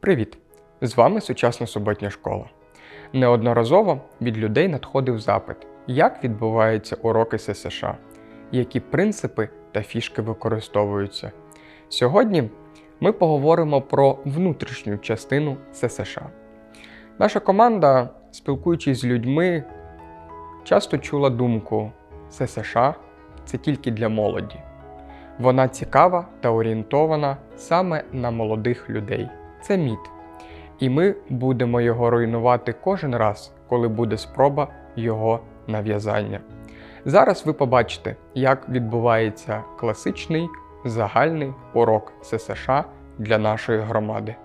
Привіт! З вами сучасна суботня школа. Неодноразово від людей надходив запит, як відбуваються уроки ССШ, які принципи та фішки використовуються. Сьогодні ми поговоримо про внутрішню частину ССШ. Наша команда, спілкуючись з людьми, часто чула думку: ССШ це тільки для молоді. Вона цікава та орієнтована саме на молодих людей. Це міт. І ми будемо його руйнувати кожен раз, коли буде спроба його нав'язання. Зараз ви побачите, як відбувається класичний загальний урок ССШ для нашої громади.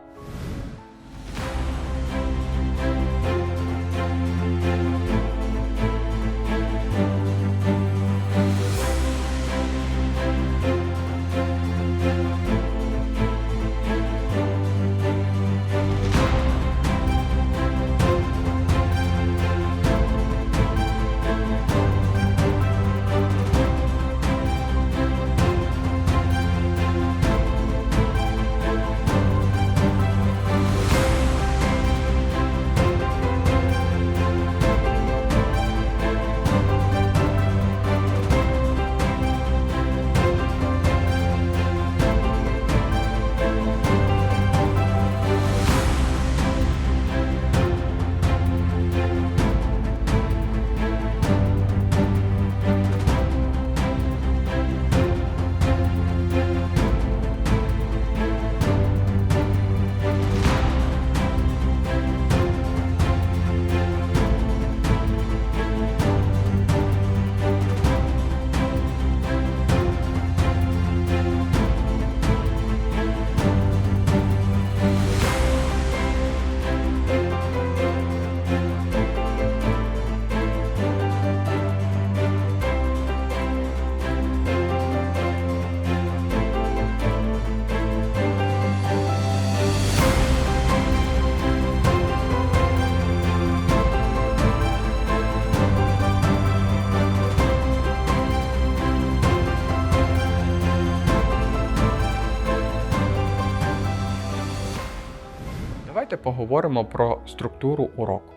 Давайте поговоримо про структуру уроку.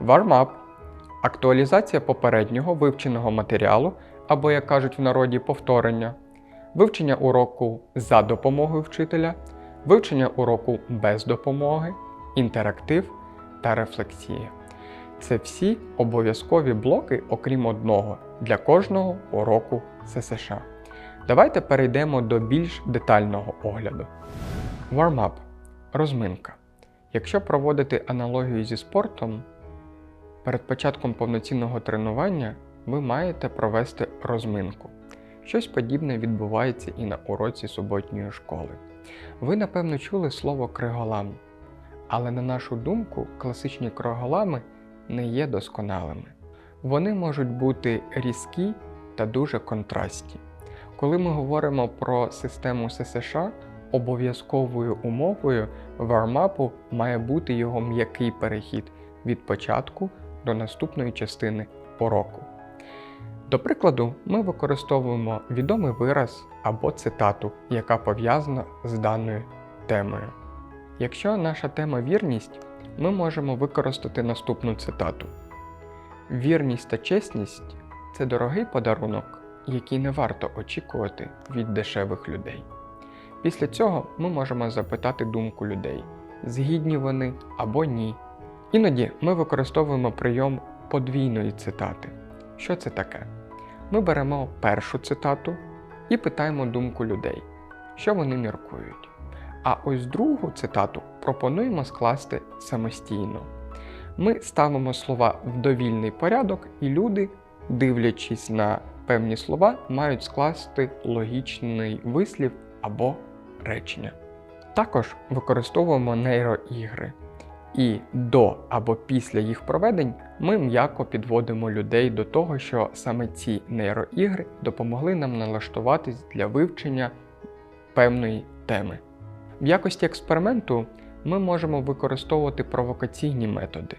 Warm-up – актуалізація попереднього вивченого матеріалу, або, як кажуть в народі, повторення, вивчення уроку за допомогою вчителя, вивчення уроку без допомоги, інтерактив та рефлексія. Це всі обов'язкові блоки, окрім одного, для кожного уроку ССШ. Давайте перейдемо до більш детального огляду. Warm-up – розминка. Якщо проводити аналогію зі спортом, перед початком повноцінного тренування ви маєте провести розминку. Щось подібне відбувається і на уроці суботньої школи. Ви, напевно, чули слово криголам, але на нашу думку, класичні криголами не є досконалими. Вони можуть бути різкі та дуже контрастні. Коли ми говоримо про систему ССШ, обов'язковою умовою вармапу має бути його м'який перехід від початку до наступної частини уроку. До прикладу, ми використовуємо відомий вираз або цитату, яка пов'язана з даною темою. Якщо наша тема вірність, ми можемо використати наступну цитату: Вірність та чесність це дорогий подарунок, який не варто очікувати від дешевих людей. Після цього ми можемо запитати думку людей, згідні вони або ні. Іноді ми використовуємо прийом подвійної цитати. Що це таке? Ми беремо першу цитату і питаємо думку людей, що вони міркують. А ось другу цитату пропонуємо скласти самостійно. Ми ставимо слова в довільний порядок, і люди, дивлячись на певні слова, мають скласти логічний вислів або речення. Також використовуємо нейроігри. І до або після їх проведень ми м'яко підводимо людей до того, що саме ці нейроігри допомогли нам налаштуватись для вивчення певної теми. В якості експерименту ми можемо використовувати провокаційні методи.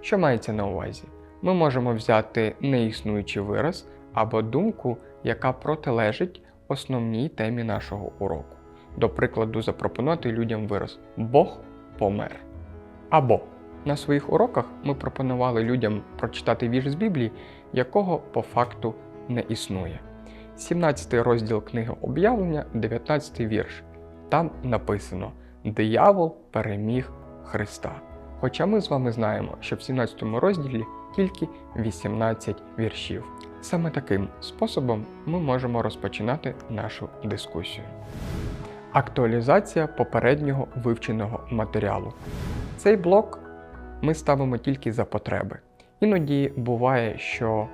Що мається на увазі? Ми можемо взяти неіснуючий вираз або думку, яка протилежить основній темі нашого уроку. До прикладу, запропонувати людям вираз Бог помер. Або на своїх уроках ми пропонували людям прочитати вірш з Біблії, якого по факту не існує. 17 розділ книги об'явлення, 19 вірш. Там написано: Диявол переміг Христа. Хоча ми з вами знаємо, що в 17 розділі тільки 18 віршів. Саме таким способом ми можемо розпочинати нашу дискусію. Актуалізація попереднього вивченого матеріалу. Цей блок ми ставимо тільки за потреби. Іноді буває, що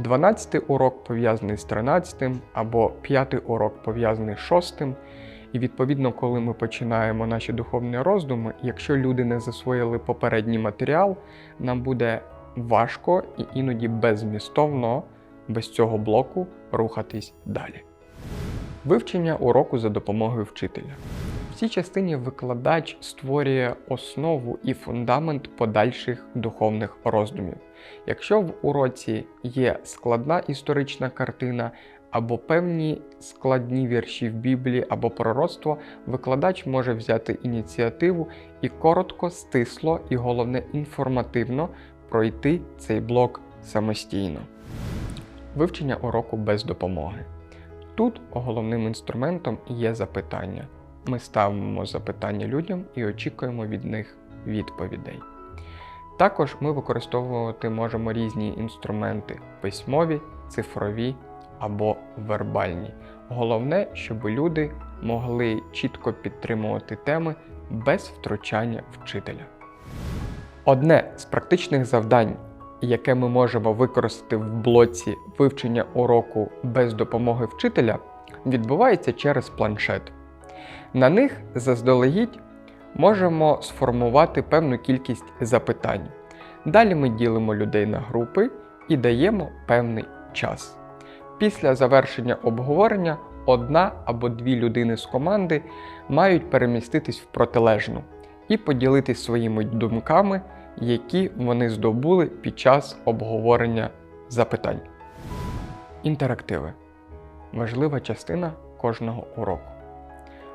12 урок пов'язаний з 13 або 5 урок пов'язаний з 6. І відповідно, коли ми починаємо наші духовні роздуми, якщо люди не засвоїли попередній матеріал, нам буде важко і іноді беззмістовно без цього блоку рухатись далі. Вивчення уроку за допомогою вчителя. В цій частині викладач створює основу і фундамент подальших духовних роздумів. Якщо в уроці є складна історична картина або певні складні вірші в Біблії або пророцтво, викладач може взяти ініціативу і коротко, стисло і головне інформативно пройти цей блок самостійно. Вивчення уроку без допомоги. Тут головним інструментом є запитання. Ми ставимо запитання людям і очікуємо від них відповідей. Також ми використовувати можемо різні інструменти письмові, цифрові або вербальні. Головне, щоб люди могли чітко підтримувати теми без втручання вчителя. Одне з практичних завдань, яке ми можемо використати в блоці вивчення уроку без допомоги вчителя, відбувається через планшет. На них заздалегідь можемо сформувати певну кількість запитань. Далі ми ділимо людей на групи і даємо певний час. Після завершення обговорення одна або дві людини з команди мають переміститись в протилежну і поділитись своїми думками, які вони здобули під час обговорення запитань. Інтерактиви важлива частина кожного уроку.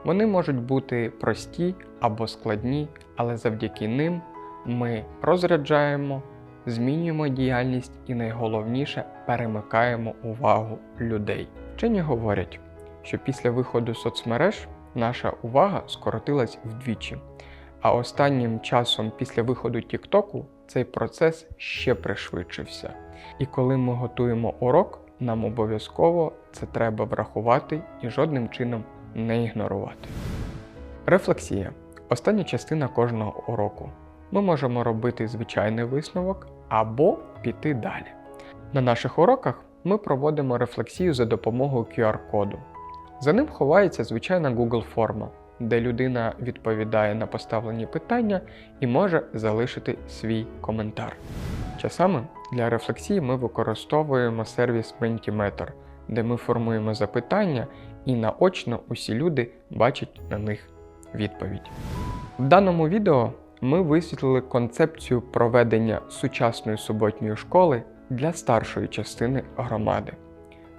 Вони можуть бути прості або складні, але завдяки ним ми розряджаємо, змінюємо діяльність і найголовніше перемикаємо увагу людей. Вчені говорять, що після виходу соцмереж наша увага скоротилась вдвічі, а останнім часом після виходу Тіктоку цей процес ще пришвидшився. І коли ми готуємо урок, нам обов'язково це треба врахувати і жодним чином не ігнорувати. Рефлексія остання частина кожного уроку. Ми можемо робити звичайний висновок або піти далі. На наших уроках ми проводимо рефлексію за допомогою QR-коду. За ним ховається звичайна Google форма, де людина відповідає на поставлені питання і може залишити свій коментар. Часами для рефлексії ми використовуємо сервіс Mentimeter, де ми формуємо запитання і наочно усі люди бачать на них відповідь. В даному відео ми висвітлили концепцію проведення сучасної суботньої школи для старшої частини громади.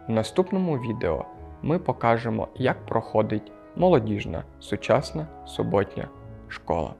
В наступному відео ми покажемо, як проходить молодіжна сучасна суботня школа.